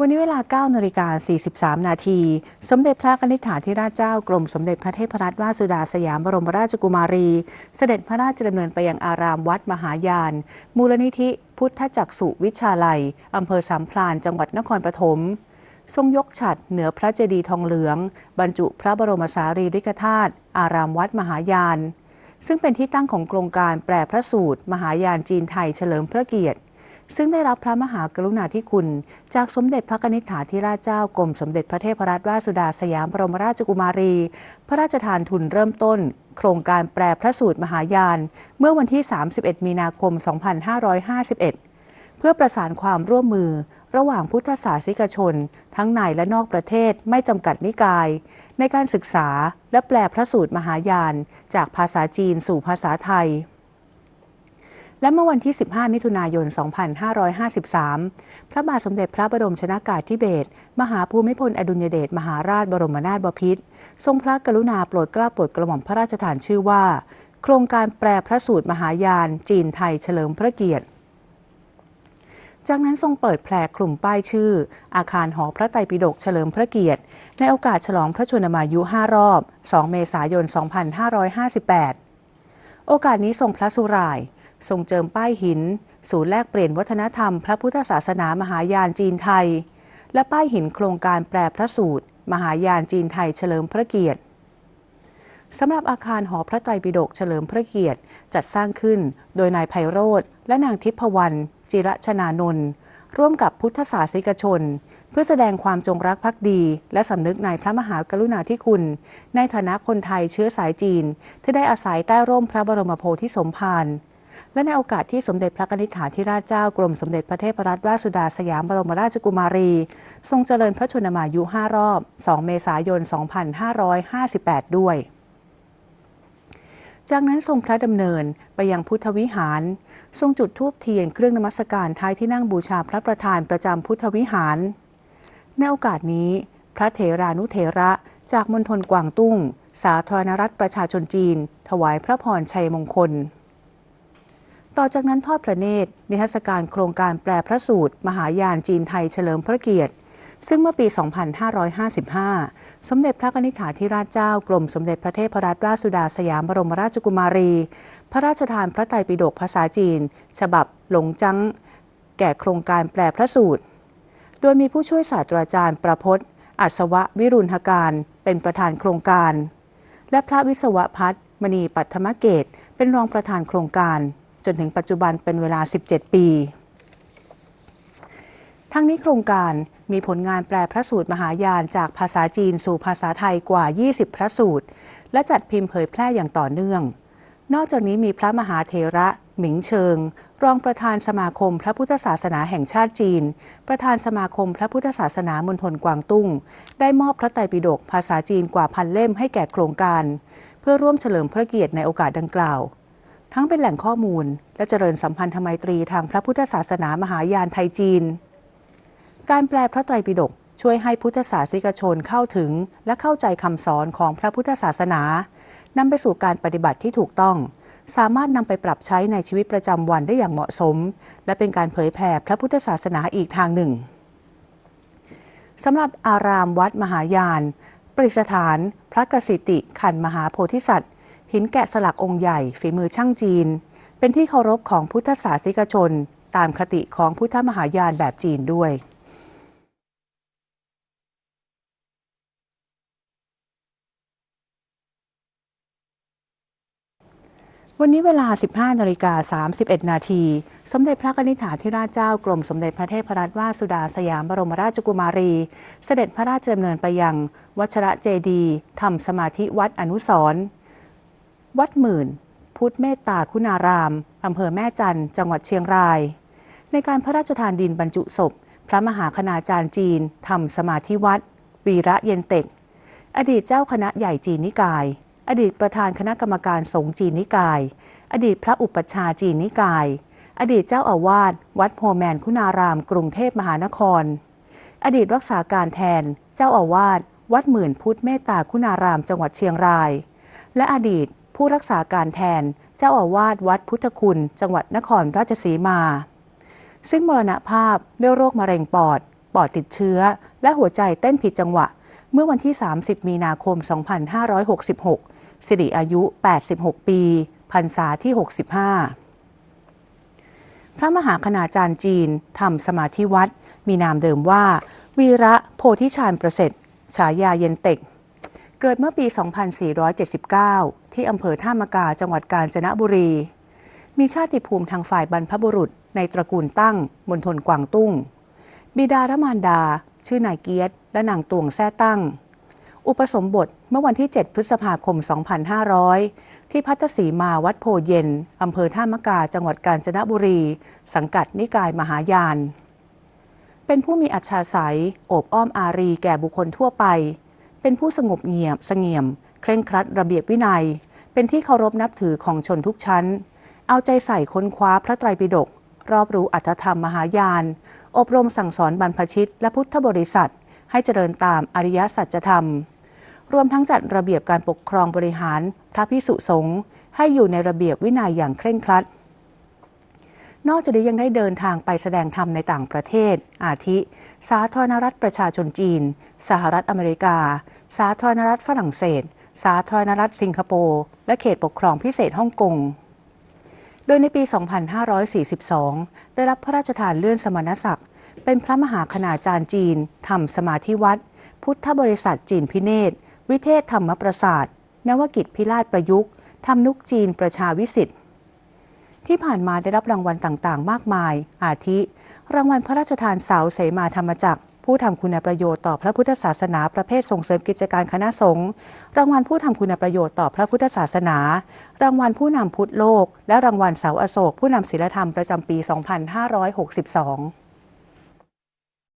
วันนี้เวลา 9นาฬิกา43 นาที สมเด็จพระนิษฐาธิราชเจ้ากรมสมเด็จพระเทพรัตนราชสุดาสยามบรมราชกุมารี เสด็จพระราชดำเนินไปยังอารามวัดมหายาน มูลนิธิพุทธจักสุวิชาลัย อำเภอสามพลานจังหวัดนครปฐม ทรงยกฉัดเหนือพระเจดีย์ทองเหลือง บรรจุพระบรมสารีริกธาตุอารามวัดมหายาน ซึ่งเป็นที่ตั้งของโครงการแปลพระสูตร มหายานจีนไทยเฉลิมพระเกียรติ ซึ่งได้รับพระมหากรุณาธิคุณ จากสมเด็จพระนิษฐาธิราชเจ้ากรมสมเด็จพระเทพรัตนราชสุดาสยามบรมราชกุมารี พระราชทานทุนเริ่มต้น โครงการแปลพระสูตรมหายาน เมื่อวันที่ 31 มีนาคม 2551 เพื่อประสานความร่วมมือระหว่างพุทธศาสนิกชน ทั้งในและนอกประเทศไม่จำกัดนิกาย ในการศึกษาและแปลพระสูตรมหายาน จากภาษาจีนสู่ภาษาไทย และเมื่อวันที่ 15 มิถุนายน 2553 พระบาทสมเด็จพระบรมชนากาธิเบศรมหาภูมิพลอดุลยเดชมหาราชบรมนาถบพิตรทรงพระกรุณาโปรดเกล้าโปรดกระหม่อมพระราชทานชื่อว่า โครงการแปลพระสูตรมหายาน จีนไทยเฉลิมพระเกียรติจากนั้นทรงเปิดแผลกลุ่มป้ายชื่อ อาคารหอพระไตรปิฎกเฉลิมพระเกียรติ ในโอกาสฉลองพระชนมายุ 5 รอบ 2 เมษายน 2558 โอกาสนี้ทรงพระสุราย ทรงเจิมป้ายหิน ศูนย์แลกเปลี่ยนวัฒนธรรมพระพุทธศาสนามหายานจีนไทย และป้ายหินโครงการแปลพระสูตร มหายานจีนไทยเฉลิมพระเกียรติสำหรับอาคารหอพระไตรปิฎกเฉลิมพระเกียรติ จัดสร้างขึ้นโดยนายไพโรธและนางทิพวรรณจิรชนานนท์ร่วมกับพุทธศาสนิกชน เพื่อแสดงความจงรักภักดี และสำนึกในพระมหากรุณาธิคุณ ในฐานะคนไทยเชื้อสายจีน ที่ได้อาศัยใต้ร่มพระบรมโพธิสมภาร และในโอกาสที่สมเด็จพระนิษฐาธิราชเจ้ากรมสมเด็จพระเทพรัตนราชสุดาสยามบรมราชกุมารี ทรงเจริญพระชนมายุ 5 รอบ 2 เมษายน 2558 ด้วย จากนั้นทรงพระดำเนินไปยังพุทธวิหาร ทรงจุดธูปเทียนเครื่องนมัสการท้ายที่นั่งบูชาพระประธานประจำพุทธวิหาร ในโอกาสนี้ พระเถรานุเถระจากมณฑลกวางตุ้ง สาธารณรัฐประชาชนจีน ถวายพระพรชัยมงคล ต่อจากนั้นทอดพระเนตรนิทรรศการโครงการแปลพระสูตร มหายานจีนไทยเฉลิมพระเกียรติ ซึ่งเมื่อปี 2555 สมเด็จพระนิษฐาธิราชเจ้ากรมสมเด็จพระเทพรัตนราชสุดาสยามบรมราชกุมารี พระราชทานพระไตรปิฎกภาษาจีน ฉบับหลงจังแก่โครงการแปลพระสูตร โดยมีผู้ช่วยศาสตราจารย์ประพจน์อัศวะวิรุณหการ เป็นประธานโครงการ และพระวิศวพัฒน์มณีปัทมเกตเป็นรองประธานโครงการ จนถึงปัจจุบันเป็นเวลา 17 ปี ทั้งนี้โครงการมีผลงานแปลพระสูตรมหายานจากภาษาจีนสู่ภาษาไทยกว่า 20 พระสูตร และจัดพิมพ์เผยแพร่อย่างต่อเนื่อง นอกจากนี้มีพระมหาเถระหมิงเชิง รองประธานสมาคมพระพุทธศาสนาแห่งชาติจีน ประธานสมาคมพระพุทธศาสนามณฑลกวางตุ้ง ได้มอบพระไตรปิฎกภาษาจีนกว่าพันเล่มให้แก่โครงการ เพื่อร่วมเฉลิมพระเกียรติในโอกาสดังกล่าว ทั้งเป็นแหล่งข้อมูล และเจริญสัมพันธไมตรีทางพระพุทธศาสนามหายานไทยจีน การแปลพระไตรปิฎกช่วยให้พุทธศาสนิกชนเข้าถึง และเข้าใจคำสอนของพระพุทธศาสนานำไปสู่การปฏิบัติที่ถูกต้อง สามารถนำไปปรับใช้ในชีวิตประจำวันได้อย่างเหมาะสม และเป็นการเผยแผ่พระพุทธศาสนาอีกทางหนึ่งสำหรับอารามวัดมหายาน ประดิษฐาน พระกสิติขันมหาโพธิสัตว์ หินแกะสลักองค์ใหญ่ฝีมือช่างจีน เป็นที่เคารพของพุทธศาสนิกชน ตามคติของพุทธมหายานแบบจีนด้วยวันนี้เวลา 15นาฬิกา31 นาที สมเด็จพระนิษฐาธิราชเจ้ากรมสมเด็จพระเทพรัตนราชสุดาสยามบรมราชกุมารี เสด็จพระราชดำเนินไปยัง วัชระเจดี ทำสมาธิวัดอนุสรณ์ วัดหมื่น พุทธเมตตาคุณาราม อำเภอแม่จันจังหวัดเชียงราย ในการพระราชทานดินบรรจุศพ พระมหาคณาจารย์จีนทำสมาธิวัด วีระเย็นเต็ก อดีตเจ้าคณะใหญ่จีนนิกาย อดีตประธานคณะกรรมการสงฆ์จีนนิกาย อดีตพระอุปัชฌาย์จีนนิกาย อดีตเจ้าอาวาสวัดโพแมนคุณาราม กรุงเทพมหานคร อดีตรักษาการแทน เจ้าอาวาสวัดหมื่นพุทธเมตตาคุณารามจังหวัดเชียงราย และอดีต ผู้รักษาการแทน เจ้าอาวาสวัดพุทธคุณ จังหวัดนครราชสีมา ซึ่งมรณภาพด้วยโรคมะเร็งปอด ปอดติดเชื้อ และหัวใจเต้นผิดจังหวะ เมื่อวันที่ 30 มีนาคม 2566 สิริอายุ 86 ปีพรรษาที่ 65 พระมหาคณาจารย์จีนทำสมาธิวัด มีนามเดิมว่า วีระโพธิชาญประเสริฐฉายาเย็นเต็ก เกิดเมื่อปี 2479 ที่อำเภอท่ามกาจังหวัดกาญจนบุรี มีชาติภูมิทางฝ่ายบรรพบุรุษ ในตระกูลตั้งมณฑลกวางตุ้ง บิดาและมารดา ชื่อนายเกียรติและนางตวงแซ่ตั้ง อุปสมบทเมื่อวันที่ 7 พฤษภาคม 2500 ที่พัทสีมาวัดโพเย็นอำเภอท่ามกาจังหวัดกาญจนบุรี สังกัดนิกายมหายาน เป็นผู้มีอัจฉริยโอบอ้อมอารีแก่บุคคลทั่วไป เป็นผู้สงบเงียบเสงี่ยม เคร่งครัดระเบียบวินัย เป็นที่เคารพนับถือของชนทุกชั้น เอาใจใส่ค้นคว้าพระไตรปิฎกรอบรู้อัตธรรมมหายาน อบรมสั่งสอนบรรพชิต และพุทธบริษัท ให้เจริญตามอริยสัจธรรม รวมทั้งจัดระเบียบการปกครองบริหารพระพิสุสงฆ์ให้อยู่ในระเบียบวินัยอย่างเคร่งครัด นอกจากนี้ยังได้เดินทางไปแสดงธรรมในต่างประเทศ อาทิ สาธารณรัฐประชาชนจีน สหรัฐอเมริกา สาธารณรัฐฝรั่งเศส สาธารณรัฐสิงคโปร์และเขตปกครองพิเศษฮ่องกงโดยในปี 2542 ได้รับพระราชทานเลื่อนสมณศักดิ์ เป็นพระมหาคณาจารย์จีนทำสมาธิวัด พุทธบริษัทจีนพิเนศวิเทศธรรมประสาทนวกิจพิราชประยุกต์ทำนุกจีนประชาวิสิทธิ์ ที่ผ่านมาได้รับรางวัลต่างๆ มากมาย อาทิ รางวัลพระราชทานเสาเสมาธรรมจักรผู้ทำคุณประโยชน์ต่อพระพุทธศาสนาประเภทส่งเสริมกิจการคณะสงฆ์รางวัลผู้ทำคุณประโยชน์ต่อพระพุทธศาสนา รางวัลผู้นำพุทธโลก และรางวัลเสาอโศกผู้นำศิลธรรมประจำปี 2562